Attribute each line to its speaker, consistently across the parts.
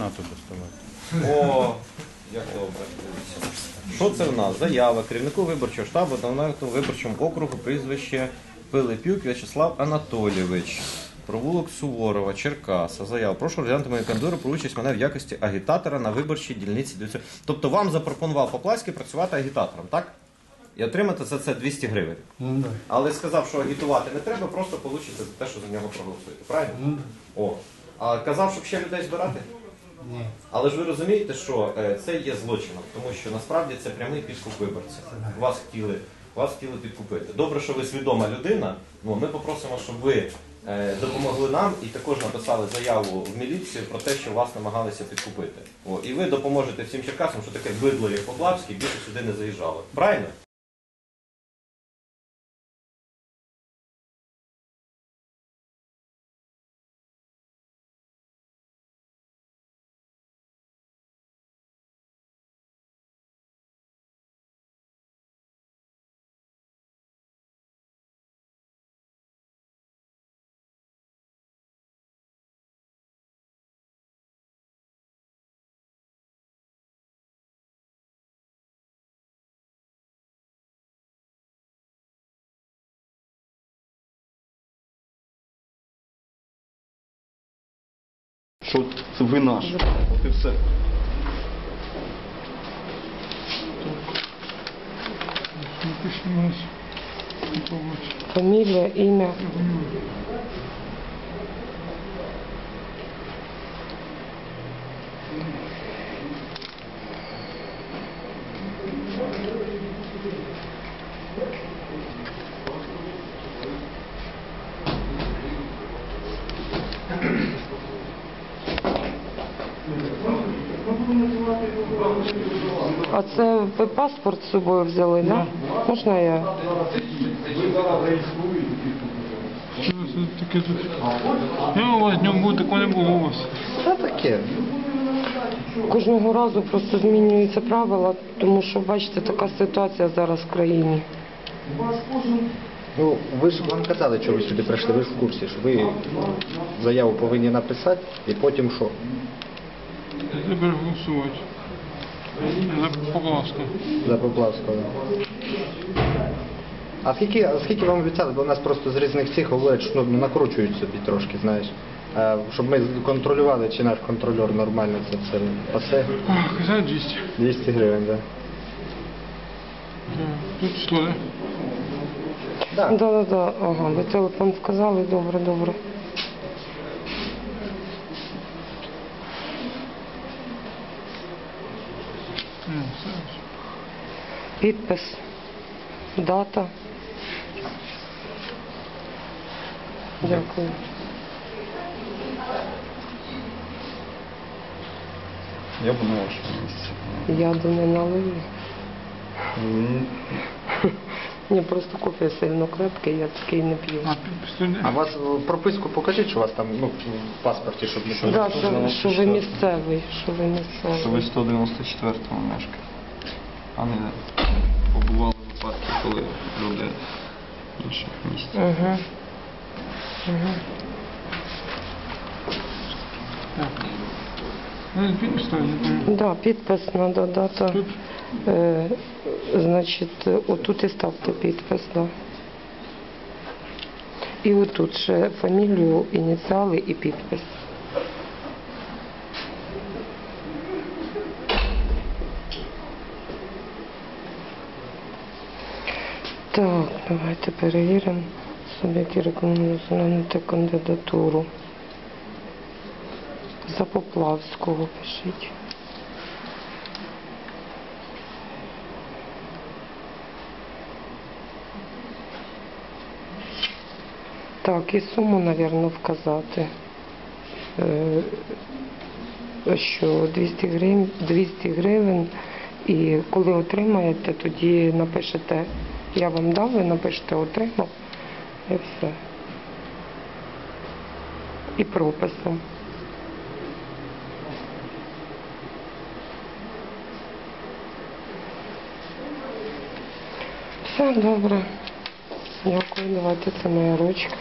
Speaker 1: Починати доставати.
Speaker 2: О, як добре. Що це в нас? Заява керівнику виборчого штабу та на виборчому округу прізвище Пилипюк В'ячеслав Анатолійович. Провулок Суворова, Черкаса. Заява. Прошу розглянути мою кандидатуру про участь мене в якості агітатора на виборчій дільниці. Тобто вам запропонував Поплавський працювати агітатором, так? І отримати за це 200 гривень.
Speaker 3: Ну да.
Speaker 2: Але сказав, що агітувати не треба, просто получите за те, що за нього проголосуєте. Правильно?
Speaker 3: Ну да.
Speaker 2: О. А казав, щоб ще людей збирати? Але ж ви розумієте, що е, це є злочином, тому що насправді це прямий підкуп виборців. Вас хотіли, вас хотіли підкупити. Добре, що ви свідома людина. Ну ми попросимо, щоб ви е, допомогли нам і також написали заяву в міліцію про те, що вас намагалися підкупити. О, і ви допоможете всім черкасам, що таке бидло, як Поплавський, більше сюди не заїжджало. Правильно?
Speaker 4: Що це ви наш. От і все.
Speaker 3: Фамилия,
Speaker 5: Фамілія, ім'я. А це ви паспорт з собою взяли, так? Да? Можна я?
Speaker 3: Що це таке тут? Я у вас днем був, такого не було у вас.
Speaker 6: Та таке.
Speaker 5: Кожного разу просто змінюються правила, тому що бачите, така ситуація зараз в країні.
Speaker 6: Ну, ви ж вам казали, що ви сюди прийшли, ви ж в курсі, що ви заяву повинні написати і потім що?
Speaker 3: Я тепер голосувати. За Поплавського.
Speaker 6: За Поплавського. А скільки, а скільки вам обіцяли, бо у нас просто з різних цих говорять, що ну, накручують собі трошки, знаєш. А, щоб ми контролювали, чи наш контрольор нормально це все пасе.
Speaker 3: А, казали 200.
Speaker 6: 200 гривень, так.
Speaker 3: Да. Тут число, да?
Speaker 6: Да.
Speaker 5: Так, да, да, ага, ви телефон сказали, добре, добре.
Speaker 3: Ну, все.
Speaker 5: Підпис, дата. Дякую.
Speaker 4: Я б на вашому місці.
Speaker 5: Яду не налию. Ні, просто кофе сильно крепкий, я такий не п'ю.
Speaker 3: А,
Speaker 6: вас е, прописку покажіть, що у вас там ну, в паспорті, щоб не
Speaker 5: Да, що, що ви місцевий, що ви місцевий.
Speaker 4: Що ви
Speaker 5: місцевий.
Speaker 4: 194-му мешкаєте. А не побували випадки, коли люди в інших місцях.
Speaker 5: Угу. Угу.
Speaker 3: Ну, підпис.
Speaker 5: Да, підпис треба дата. Е, значить, отут і ставте підпис, да. І отут ще фамілію, ініціали і підпис. Так, давайте перевіримо. Суб'єкти рекомендують розглянути кандидатуру. За Поплавського пишіть. Так, і суму, мабуть, вказати. Е, Що 200 гривень, 200 гривень, і коли отримаєте, тоді напишете, я вам дав, ви напишете отримав, і все. І прописом. Все добре. Дякую, давайте це моя ручка.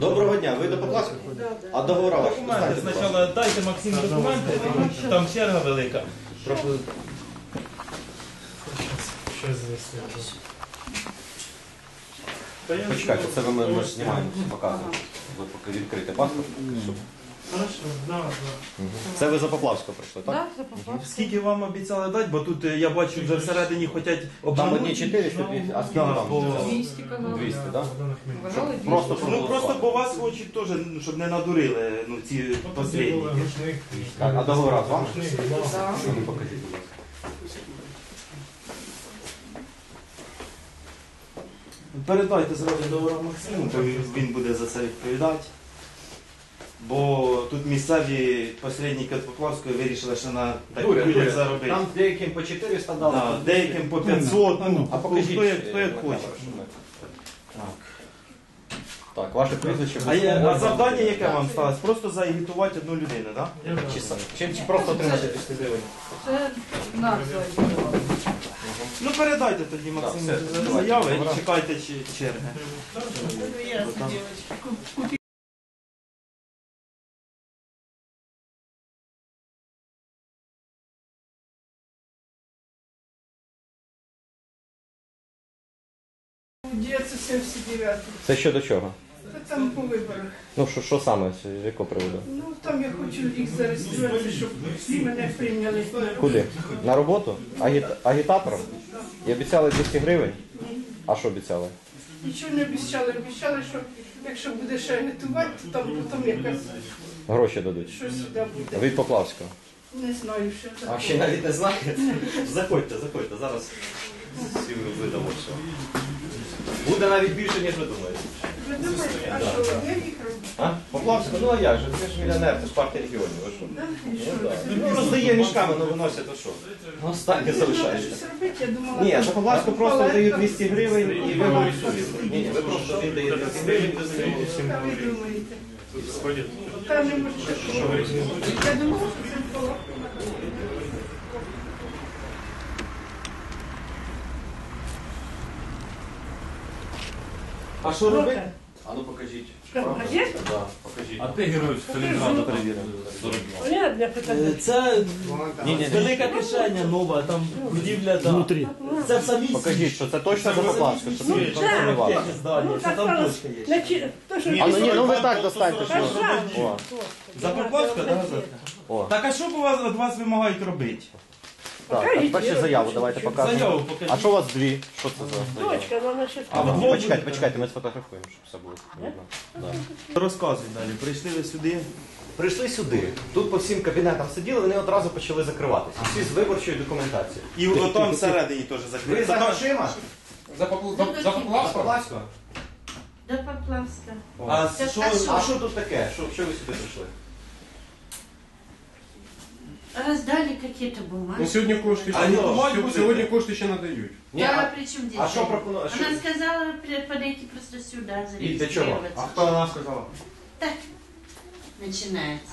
Speaker 2: Доброго дня, ви до Поплавського? А договора ваші?
Speaker 1: Документи.
Speaker 2: Достаньте, будь ласка.
Speaker 1: Спочатку дайте Максиму документи, там черга велика. Пропо-
Speaker 2: Почекайте, це ви ми, ми ж знімаємо, показуємо. Ви поки відкрите паспорт. Щоб-
Speaker 3: Хорошо, да, да.
Speaker 2: Це ви за Поплавського прийшли, так?
Speaker 5: Да, за Поплавського.
Speaker 1: Скільки вам обіцяли дати, бо тут е, я бачу вже всередині хочуть
Speaker 2: Там
Speaker 1: обманути.
Speaker 2: одні 400, а скільки там?
Speaker 5: 200 казали.
Speaker 2: 200, так?
Speaker 5: Казали 200.
Speaker 2: Просто
Speaker 1: Ну просто по вас хочуть теж, ну, щоб не надурили ну, ці посередники.
Speaker 2: Так, а договора з вами?
Speaker 5: Да.
Speaker 2: Мені покажіть, будь ласка.
Speaker 1: Передайте зразу договор Максиму, то він він буде за це відповідати. Бо тут місцеві посередники від Поплавської вирішили, що на таких людях заробити.
Speaker 2: Там деяким по 400 дали.
Speaker 1: Да, деяким по 500, ну,
Speaker 2: А покажіть,
Speaker 1: хто як, хто
Speaker 2: е,
Speaker 1: як
Speaker 2: на
Speaker 1: хоче.
Speaker 2: камеру, щоб ми- Так, ваше прізвище.
Speaker 1: А, є, а завдання яке вам сталося? Просто заагітувати одну людину, так?
Speaker 2: Чи, чи, чи просто отримати 200 гривень?
Speaker 5: Це нас заїжджали.
Speaker 1: Ну передайте тоді Максиму
Speaker 2: Так, все.
Speaker 1: заяви і чекайте чи- черги.
Speaker 7: Діється 79.
Speaker 2: Це щодо чого?
Speaker 7: Це там по виборах.
Speaker 2: Ну, що, що саме, з якого приводу?
Speaker 7: Ну там я хочу їх зареєструвати, щоб всі мене прийняли.
Speaker 2: Куди? На роботу? Агіт... Агітатором? І обіцяли 200 гривень? А що обіцяли?
Speaker 7: Нічого не обіцяли. Обіцяли, що якщо буде ще агітувати, то там потім якась
Speaker 2: Gроші дадуть.
Speaker 7: щось сюди буде.
Speaker 2: Від Поплавського.
Speaker 7: Не знаю, що це.
Speaker 2: А ще навіть не знаєте? Заходьте, заходьте, зараз всі видамо все. Буде навіть більше, ніж ви думаєте.
Speaker 7: Ви думаєте, а що, одне їх робити?
Speaker 2: А? Ну а як же? Це ж мільйонер, це ж партія регіонів. Ви що?
Speaker 7: Да?
Speaker 2: Ну, так. Ну, роздає мішками, ну виносять, то що? Ну, останнє залишається.
Speaker 7: щось робити, я думала.
Speaker 2: Ні, за Поплавську просто дають 200 гривень і ви голосуєте. Ні, ні, ви просто він дає 200 гривень. ви даєте.
Speaker 7: Та ви думаєте? Та не може. Я думала, що це було.
Speaker 2: А що робити? А ну покажіть. Да, покажіть.
Speaker 8: А ти герой Сталінграду перевірив.
Speaker 7: Питання.
Speaker 1: Е, Це велика кишеня нова, там будівля да. внутрі. Це в самій
Speaker 2: Покажіть, що це точно за Поплавську, щоб ви контролювали.
Speaker 1: здання,
Speaker 7: Ну,
Speaker 1: це
Speaker 7: так
Speaker 1: там точка є.
Speaker 7: Значить, то, що
Speaker 2: А ну ні, ну ви так достаньте, що. О,
Speaker 1: За Поплавська, да, газетка?
Speaker 2: о.
Speaker 1: Так а що б у вас від вас вимагають робити?
Speaker 2: Так, а тепер ще заяву давайте показуємо.
Speaker 1: Заяву покажіть.
Speaker 2: А що у вас дві? Що це за заява?
Speaker 7: Дочка, вона ще
Speaker 1: А
Speaker 2: Ні, Почекайте, почекайте, ми сфотографуємо, щоб все було видно. Да.
Speaker 1: Розказуй далі. Прийшли ви сюди.
Speaker 2: Прийшли сюди. Тут по всім кабінетам сиділи, вони одразу почали закриватися. Всі з виборчою документацією.
Speaker 1: І отам всередині теж
Speaker 2: Ви
Speaker 1: закрили.
Speaker 2: за грошима?
Speaker 8: За Поплавського?
Speaker 2: Поплавського?
Speaker 9: До Поплавска.
Speaker 1: А що.
Speaker 2: А що тут таке? Що, що ви сюди прийшли?
Speaker 9: Раздали какие-то
Speaker 8: Ну
Speaker 9: бумаги.
Speaker 8: сьогодні кошти
Speaker 1: А
Speaker 8: еще
Speaker 1: бумаги
Speaker 8: сьогодні-
Speaker 1: будете?
Speaker 8: сьогодні кошти ще надають.
Speaker 2: Ні,
Speaker 9: да,
Speaker 2: а,
Speaker 9: при чем здесь?
Speaker 2: а що пропонує? що-
Speaker 9: Она сказала при- подойти просто сюда,
Speaker 2: І для чого?
Speaker 9: зарегистрироваться.
Speaker 1: А хто вона сказала?
Speaker 9: Так, начинается.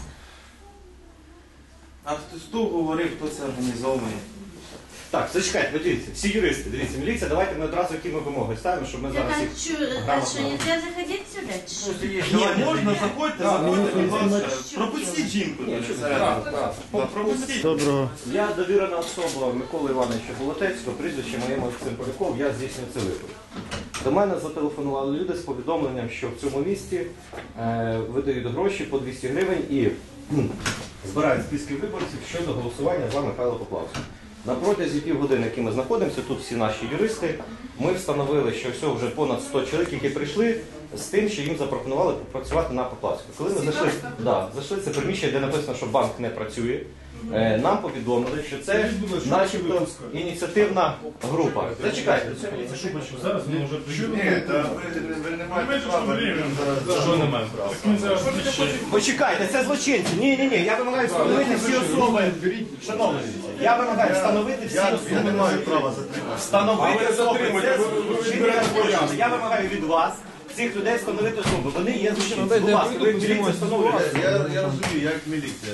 Speaker 1: А хто хто говорив, хто це організовує?
Speaker 2: Так, зачекайте, ви дивіться, всі юристи, дивіться, міліція, давайте ми одразу які ми вимоги ставимо, щоб ми зараз
Speaker 9: а
Speaker 2: їх...
Speaker 9: чё, а
Speaker 2: грамотно.
Speaker 9: что, нельзя заходить сюда?
Speaker 1: Ні, можна, заходьте, заходьте, будь ласка. Пропустіть жінку
Speaker 2: що
Speaker 1: Пропустіть.
Speaker 2: Доброго. Я довірена особа Миколи Івановича Болотецького, прізвище моє Максим Поляков, я здійснюю це вибір. До мене зателефонували люди з повідомленням, що в цьому місті е, видають гроші по 200 гривень і кхм, збирають списки виборців щодо голосування за Михайла Поплавського. На протязі півгодини, які ми знаходимося, тут всі наші юристи, ми встановили, що все вже понад 100 чоловік, які прийшли з тим, що їм запропонували попрацювати на Поплавську. Коли ми зайшли, да, зайшли в це приміщення, де написано, що банк не працює, е, нам повідомили, що це начебто ініціативна група. Зачекайте, це.
Speaker 3: Зараз ми вже
Speaker 1: Що не маємо права?
Speaker 2: Почекайте, це злочинці. Ні, ні, ні. Я вимагаю встановити всі особи. Шановні, я вимагаю встановити всі особи. Я не маю права затримати. Встановити особи. Це злочинне розпорядження. Я вимагаю від вас. Цих людей встановити особи. Вони є злочинці. Будь ласка, ви міліція встановлюєте.
Speaker 10: Я, я розумію, як міліція.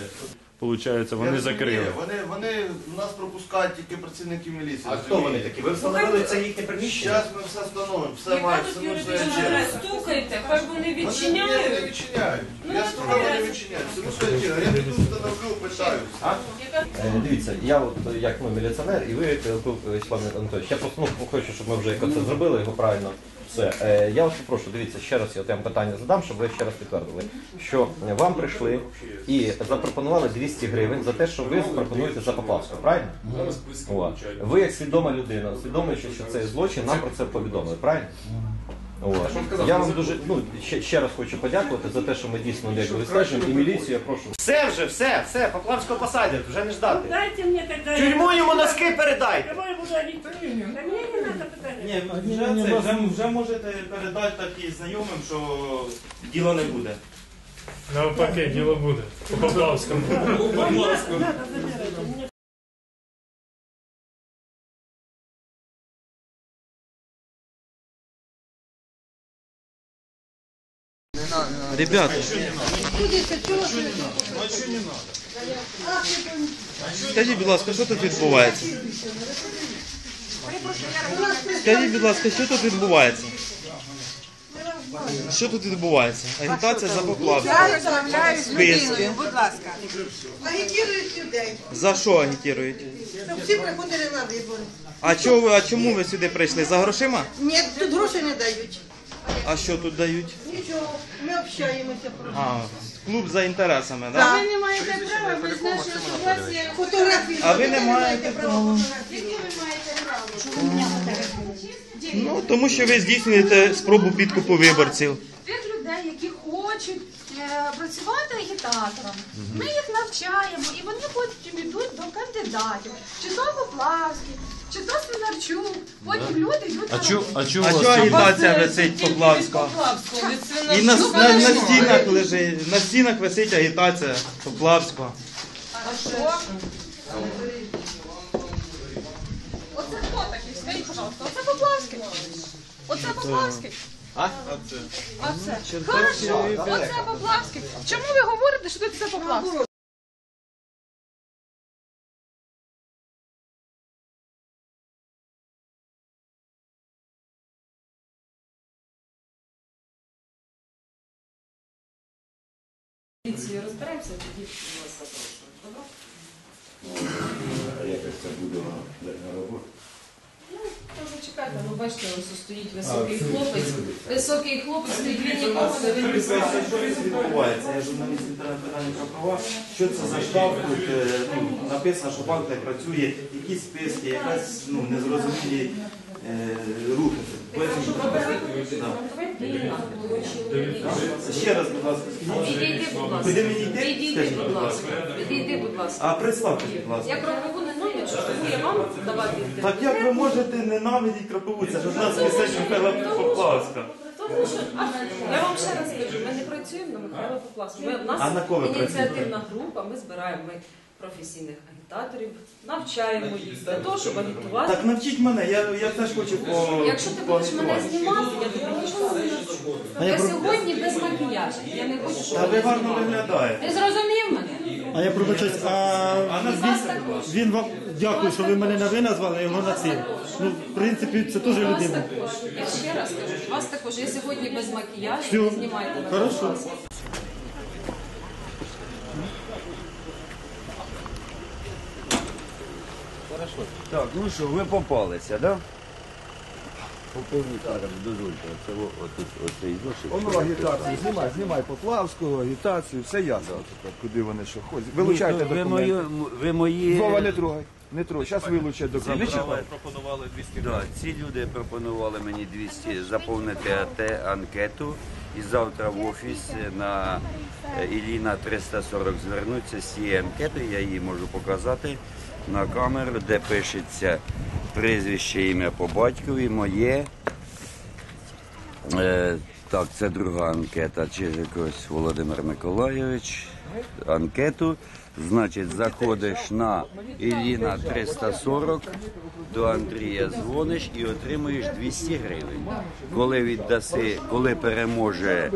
Speaker 10: виходить, вони закрили.
Speaker 11: Вони, вони нас пропускають тільки працівники міліції.
Speaker 2: А хто вони такі? Ви встановили це їхнє приміщення?
Speaker 11: Зараз ми все встановимо, все має, все ми все
Speaker 7: Стукайте, хай вони
Speaker 11: Вони ні, не
Speaker 7: відчиняють.
Speaker 11: відчиняють. Я сказав, вони відчиняють. Це мусить Я піду встановлю, питаюсь.
Speaker 2: Е, Дивіться, я от е, як ну, міліціонер, і ви е, Вячеслав Анатолійович, я просто ну, хочу, щоб ми вже це зробили його правильно. Все. Е, я вас попрошу, дивіться, ще раз я вам питання задам, щоб ви ще раз підтвердили, що вам прийшли і запропонували 200 гривень за те, що ви пропонуєте за Поплавську, правильно? От. Ви як свідома людина, усвідомлюючи, що це злочин, нам про це повідомили, правильно? От. Я вам дуже ну ще, ще раз хочу подякувати за те, що ми дійсно якби вистежуємо, і міліцію я прошу. Все вже, все, все, Поплавського посадять, вже не ждати.
Speaker 7: Дайте мне тогда...
Speaker 2: Тюрьму йому носки передайте.
Speaker 7: Кого я буду одеть? Да мне не надо.
Speaker 1: Ні, вже, це, вже, вже можете передати так і знайомим, що діла не буде.
Speaker 3: Навпаки, діло буде. По Поплавському.
Speaker 1: Ребята, скажіть, будь ласка, що тут відбувається? Скажіть, будь ласка, що тут відбувається? Що тут відбувається? Агітація за поплавку.
Speaker 12: Я розмовляю з людиною, будь ласка.
Speaker 13: Агітують людей,
Speaker 1: За що агітують?
Speaker 13: щоб всі приходили на вибори.
Speaker 1: А чого ви, а чому ви сюди прийшли? За грошима?
Speaker 13: Ні, тут гроші не дають.
Speaker 1: А що тут дають?
Speaker 13: Нічого, ми общаємося просто.
Speaker 1: А, клуб за інтересами,
Speaker 13: Так.
Speaker 1: так?
Speaker 13: Ви не маєте права без нашого согласия. Фотографії.
Speaker 1: А ви не
Speaker 13: Ви
Speaker 1: маєте Ну, тому що ви здійснюєте спробу підкупу виборців.
Speaker 12: Тих людей, які хочуть е, працювати агітатором, ми їх навчаємо, і вони потім йдуть до кандидатів. Чи то Поплавський, чи то Свинарчук. Потім люди йдуть на роботу.
Speaker 1: А чого агітація висить Поплавського? І на, на, на стінах лежить, на стінах висить агітація Поплавського.
Speaker 12: А що? Оце хто такий? Скажіть, пожалуйста, оце Поплавський. Оце Поплавський.
Speaker 1: А?
Speaker 12: Оце. Хорошо, оце Поплавський. Чому ви говорите, що тут це Поплавський?
Speaker 7: Розберемося тоді. Ну, то зачекайте, ну бачите, ось стоїть високий хлопець. Високий хлопець стоїть, він нікого не
Speaker 1: Що
Speaker 7: відпускає.
Speaker 1: відбувається? Я журналіст інтернет-питання про права. Що це за штаб? Тут е, ну, написано, що банк не працює, якісь списки, якась ну, незрозумілі е, рухи. Поясніть, будь ласка. Ще раз, будь ласка, скажіть.
Speaker 7: Відійди, будь ласка.
Speaker 1: Куди мені йти? Скажіть,
Speaker 7: будь ласка. Відійди, будь ласка.
Speaker 1: А представтесь, будь ласка.
Speaker 7: Я ненавиджу, вам давати.
Speaker 1: Так як ви можете ненавидіти Крапову? Це ж одна з пісень Михайла Поплавська.
Speaker 7: Тому що а, я вам ще раз кажу, ми не працюємо на Михайла Поплавську. Ми, в нас
Speaker 1: А на кого ви
Speaker 7: ініціативна група, ми збираємо ми професійних агітаторів, навчаємо їх для того, щоб агітувати.
Speaker 1: Так навчіть мене, я, я теж хочу по
Speaker 7: Якщо ти будеш мене знімати, я тобі нічого не навчу.
Speaker 1: А я
Speaker 7: Я
Speaker 1: про-
Speaker 7: сьогодні без макіяжу. Я не хочу, щоб
Speaker 1: Та ви
Speaker 7: мене
Speaker 1: гарно
Speaker 7: знімали.
Speaker 1: виглядаєте.
Speaker 7: Ти зрозумів мене?
Speaker 14: А я пробачаюсь, а
Speaker 7: також.
Speaker 14: він вам дякую, що ви мене на ви назвали, а його на ти. Ну, в принципі, це теж
Speaker 7: Вас
Speaker 14: людина.
Speaker 7: також. Я ще раз кажу, вас також. Я сьогодні без макіяжу, не знімайте мене.
Speaker 14: Хорошо.
Speaker 15: Так, ну що, ви попалися, да? Поповніть зараз, дозвольте, це о- отут, оцей зошит.
Speaker 11: Воно агітацію, знімай, знімай Поплавського, агітацію, все ясно. Тепер, Куди вони що ходять. Вилучайте
Speaker 15: ви, мої,
Speaker 11: документи.
Speaker 15: ви мої...
Speaker 11: Вова, не трогай. Не трогай. Зараз вилучать
Speaker 15: Ці
Speaker 11: документи.
Speaker 15: люди
Speaker 2: пропонували 200
Speaker 15: Да, ці люди пропонували мені 200 заповнити АТ анкету і завтра в офіс на е, Іліна 340 звернутися з цією анкетою. Я її можу показати на камеру, де пишеться прізвище, ім'я по батькові, моє, е, Так, це друга анкета. Чижикось Володимир Миколайович. Анкету. Значить, заходиш на Ілліна 340, до Андрія дзвониш і отримуєш 200 гривень. Коли віддаси, коли переможе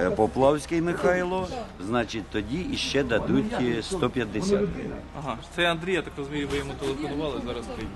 Speaker 15: е, Поплавський Михайло, значить тоді іще дадуть е, 150 гривень.
Speaker 4: Ага, це Андрій, я так розумію, ви йому телефонували, зараз прийде.